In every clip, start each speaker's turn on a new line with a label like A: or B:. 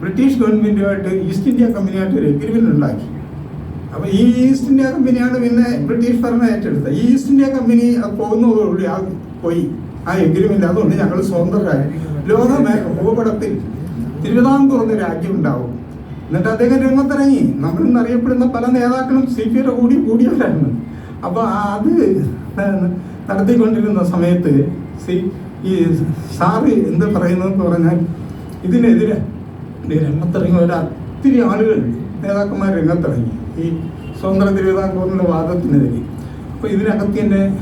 A: British ഗവൺമെന്റുമായിട്ട് east India കമ്പനിയായിട്ട് ഒരു എഗ്രിമെന്റ് ഉണ്ടാക്കി. അപ്പോൾ ഈ ഈസ്റ്റ് ഇന്ത്യ കമ്പനിയാണ് പിന്നെ ബ്രിട്ടീഷ് ഭരണം ഏറ്റെടുത്തത്. ഈ ഈസ്റ്റ് ഇന്ത്യ കമ്പനി പോകുന്നതോടുകൂടി ആ പോയി. ആ എഗ്രിമെന്റ് അതുകൊണ്ട് ഞങ്ങൾ സ്വതന്ത്രരായി. ലോകമേ ഭൂപടത്തിൽ തിരുവിതാംകൂർ എന്ന രാജ്യം ഉണ്ടാവും. എന്നിട്ട് അദ്ദേഹം രംഗത്തിറങ്ങി. നമ്മളിന്ന് അറിയപ്പെടുന്ന പല നേതാക്കളും സി പി യുടെ കൂടി കൂടിയവരാണ് അപ്പോൾ അത് നടത്തിക്കൊണ്ടിരുന്ന സമയത്ത് സി ഈ സാറ് എന്ത് പറയുന്നതെന്ന് പറഞ്ഞാൽ ഇതിനെതിരെ രംഗത്തിറങ്ങി ഒരു ഒത്തിരി ആളുകൾ നേതാക്കന്മാർ രംഗത്തിറങ്ങി. ഈ സ്വതന്ത്ര തിരുവിതാംകൂറിന്റെ വാദത്തിനെതിരെ. അപ്പോൾ ഇതിനകത്ത് എന്റെ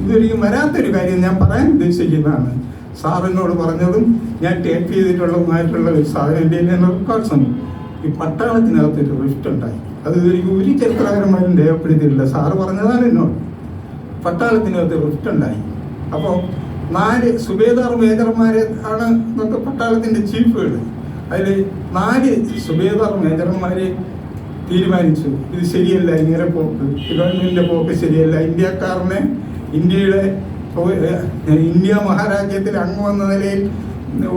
A: ഇതൊരിക്കും വരാത്തൊരു കാര്യം ഞാൻ പറയാൻ ഉദ്ദേശിക്കുന്നതാണ് സാറിനോട് പറഞ്ഞതും ഞാൻ ടേപ്പ് ചെയ്തിട്ടുള്ളതുമായിട്ടുള്ള ഒരു സാധനം എന്റെ കയ്യിൽ റെക്കോർഡ്സ് ഉണ്ട് ഈ പട്ടാളത്തിനകത്ത് ഒരു റിഫ്റ്റ് ഉണ്ടായി. അത് ഇതൊരിക്കും ഒരു ചരിത്രകാരന്മാരും രേഖപ്പെടുത്തിയിട്ടില്ല. സാറ് പറഞ്ഞതാണ് എന്നോട്. പട്ടാളത്തിനകത്ത് റിഫ്റ്റ് ഉണ്ടായി. അപ്പോൾ നാല് സുബേദാർ മേജർമാരെ ആണ് ഇന്നത്തെ പട്ടാളത്തിന്റെ ചീഫുകൾ അതിൽ നാല് സുബേദാർ മേജർമാരെ തീരുമാനിച്ചു. ഇത് ശരിയല്ല ഇങ്ങനെ പോക്ക്. ഗവൺമെന്റിന്റെ പോക്ക് ശരിയല്ല. ഇന്ത്യക്കാരനെ ഇന്ത്യയുടെ ഇന്ത്യ മഹാരാജ്യത്തിൽ അങ്ങ് വന്ന നിലയിൽ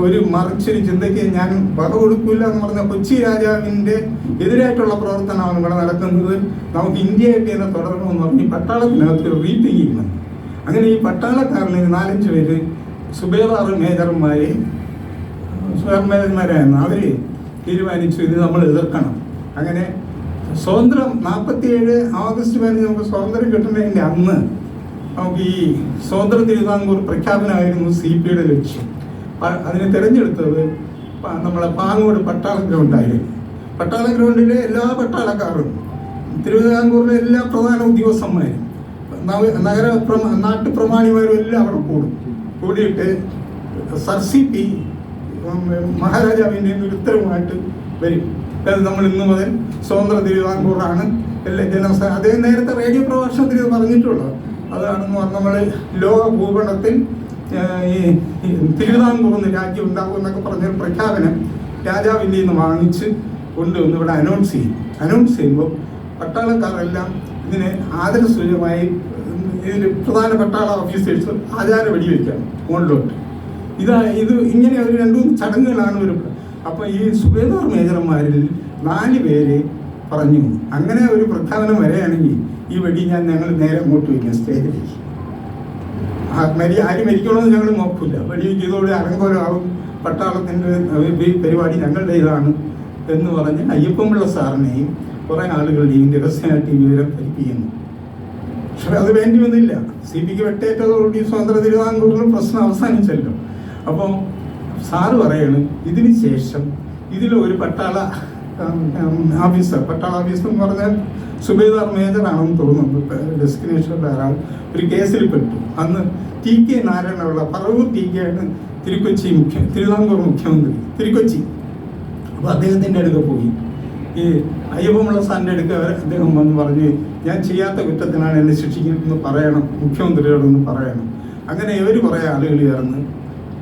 A: ഒരു മറിച്ചൊരു ചിന്തയ്ക്ക് ഞാൻ വക കൊടുക്കില്ല എന്ന് പറഞ്ഞ കൊച്ചി രാജാവിന്റെ എതിരായിട്ടുള്ള പ്രവർത്തനമാണ് ഇവിടെ നടക്കുന്നത്. നമുക്ക് ഇന്ത്യയായിട്ട് തന്നെ തുടരണമെന്ന് പറഞ്ഞ് പട്ടാളത്തിനകത്ത് ഒരു റീതിങ്കിങ് അങ്ങനെ ഈ പട്ടാളക്കാരിൽ നാലഞ്ച് പേര് സുബേദാർ മേജർമാരെ സുബേദാർമാരായിരുന്നു അവർ തീരുമാനിച്ചു ഇത് നമ്മൾ എതിർക്കണം. അങ്ങനെ സ്വാതന്ത്ര്യം നാൽപ്പത്തിയേഴ് ഓഗസ്റ്റ് പതിനഞ്ച് നമുക്ക് സ്വാതന്ത്ര്യം കിട്ടുന്നതിന്റെ അന്ന് നമുക്ക് ഈ സ്വതന്ത്ര തിരുവിതാംകൂർ പ്രഖ്യാപനമായിരുന്നു സി പി ഐയുടെ ലക്ഷ്യം അതിനെ തിരഞ്ഞെടുത്തത് നമ്മളെ പാങ്ങോട് പട്ടാള ഗ്രൗണ്ടായിരുന്നു. പട്ടാള ഗ്രൗണ്ടിലെ എല്ലാ പട്ടാളക്കാരും തിരുവിതാംകൂറിലെ എല്ലാ പ്രധാന ഉദ്യോഗസ്ഥന്മാരും നഗര പ്രമ- നാട്ടുപ്രമാണിമാരും എല്ലാം അവിടെ കൂടും കൂടിയിട്ട് സർ സി പി മഹാരാജാവിന്റെ ഒരു ഉത്തരവുമായിട്ട് വരും. അത് നമ്മൾ ഇന്ന് മുതൽ സ്വതന്ത്ര തിരുവിതാംകൂറാണ്. എല്ലാ ജനസ അദ്ദേഹം നേരത്തെ റേഡിയോ പ്രഭാഷണത്തിൽ ഇത് പറഞ്ഞിട്ടുള്ളത്. അതാണെന്ന് പറഞ്ഞാൽ നമ്മൾ ലോക ഭൂപടത്തിൽ ഈ തിരുവിതാംകൂർ എന്ന് രാജ്യം ഉണ്ടാകും എന്നൊക്കെ പറഞ്ഞൊരു പ്രഖ്യാപനം രാജാവിന്റെ നിന്ന് വാങ്ങിച്ച് കൊണ്ടുവന്ന് ഇവിടെ അനൗൺസ് ചെയ്യും. അനൗൺസ് ചെയ്യുമ്പോൾ പട്ടാളക്കാരെല്ലാം ഇതിനെ ആദരസൂചകമായി ഇതിൽ പ്രധാന പട്ടാള ഓഫീസേഴ്സ് ആചാര വെടിവെക്കാം മുകളിലോട്ട്. ഇതാ ഇത് ഇങ്ങനെ ഒരു രണ്ടു മൂന്ന് ചടങ്ങുകളാണ് വരുന്നത്. അപ്പോൾ ഈ സുബേദാർ മേജർമാരിൽ നാല് പേര് പറഞ്ഞു. അങ്ങനെ ഒരു പ്രഖ്യാപനം വരെയാണെങ്കിൽ ഈ വഴി ഞാൻ ഞങ്ങൾ നേരെ അങ്ങോട്ട് വയ്ക്കാം സ്റ്റേജിലേക്ക്. മരി ആര് മരിക്കണമെന്ന് ഞങ്ങൾ നോക്കില്ല വെടിവെക്കുന്നതോടെ അരങ്കോലമാവും പട്ടാളത്തിന്റെ പട്ടാളത്തിന്റെ പരിപാടി ഞങ്ങളുടെ ഇതാണ് എന്ന് പറഞ്ഞ് അയ്യപ്പൻപിള്ള സാറിനെയും കുറേ ആളുകളുടെയും രഹസ്യമായിട്ട് വിവരം ധരിപ്പിക്കുന്നു പക്ഷെ അത് വേണ്ടി വന്നില്ല സി പിക്ക് വെട്ടേറ്റതോടുകൂടി സ്വതന്ത്ര തിരുവിതാംകൂറിൽ പ്രശ്നം അവസാനിച്ചല്ലോ. അപ്പം സാറ് പറയാണ് ഇതിന് ശേഷം ഇതിൽ ഒരു പട്ടാള ഓഫീസർ പട്ടാള ഓഫീസർ എന്ന് പറഞ്ഞാൽ സുബേദാർ മേജർ ആണെന്ന് തോന്നുന്നു. ഡെസ്റ്റിനേഷനിലെ ഒരാൾ ഒരു കേസിൽ പെട്ടു. അന്ന് T K Narayanapillai Paravur T K ആണ് തിരുക്കൊച്ചി മുഖ്യ തിരുവിതാംകൂർ മുഖ്യമന്ത്രി തിരുക്കൊച്ചി. അപ്പോൾ അദ്ദേഹത്തിന്റെ അടുക്ക പോയി. ഈ അയ്യപ്പമുള്ള സാറിന്റെ അടുക്ക അദ്ദേഹം വന്ന് പറഞ്ഞ് ഞാൻ ചെയ്യാത്ത കുറ്റത്തിനാണ് എന്നെ ശിക്ഷിക്കുന്നതെന്ന് പറയണം മുഖ്യമന്ത്രിയോടൊന്ന് പറയണം. അങ്ങനെ ഇവർ കുറേ ആളുകൾ ചേർന്ന്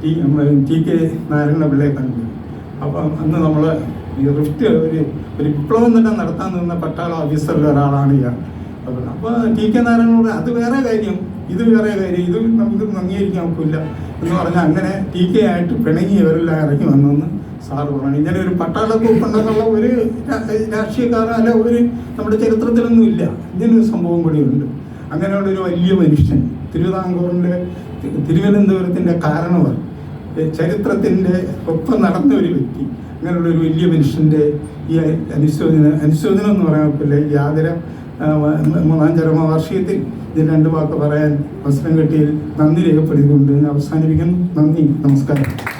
A: ടി നമ്മൾ ടി കെ നാരായണ പിള്ളയെ കണ്ടു. അപ്പം അന്ന് നമ്മൾ ഈ റിഫ്റ്റ് ഒരു ഒരു വിപ്ലവം തന്നെ നടത്താൻ നിന്ന പട്ടാള ഓഫീസറിൽ ഒരാളാണ് ഇയാൾ. അപ്പോൾ അപ്പോൾ ടി കെ നാരായണനോട് അത് വേറെ കാര്യം ഇത് വേറെ കാര്യം ഇത് നമുക്ക് അംഗീകരിക്കാൻ ഒക്കില്ല എന്ന് പറഞ്ഞാൽ അങ്ങനെ ടി കെ ആയിട്ട് പിണങ്ങി ഇവരെല്ലാം ഇറങ്ങി വന്നെന്ന് സാറ് പറഞ്ഞു. ഇങ്ങനെ ഒരു പട്ടാള കൂപ്പുണ്ടെന്നുള്ള ഒരു രാഷ്ട്രീയക്കാരൻ അല്ല ഒരു നമ്മുടെ ചരിത്രത്തിലൊന്നും ഇല്ല. ഇങ്ങനൊരു സംഭവം കൂടി ഉണ്ട്. അങ്ങനെയുള്ള ഒരു വലിയ മനുഷ്യൻ തിരുവിതാംകൂറിന്റെ തിരുവനന്തപുരത്തിന്റെ കാരണവർ ചരിത്രത്തിന്റെ ഒപ്പം നടന്ന ഒരു വ്യക്തി അങ്ങനെയുള്ള ഒരു വലിയ മനുഷ്യന്റെ ഈ അനുശോചന അനുശോചനം എന്ന് പറയാൻ പറ്റില്ല ഈ മൂന്നാം ചരമവാർഷികത്തിൽ ഇതിൽ രണ്ട് വാക്ക് പറയാൻ അവസരം കിട്ടിയതിൽ നന്ദി രേഖപ്പെടുത്തിക്കൊണ്ട് അവസാനിപ്പിക്കുന്നു. നന്ദി നമസ്കാരം.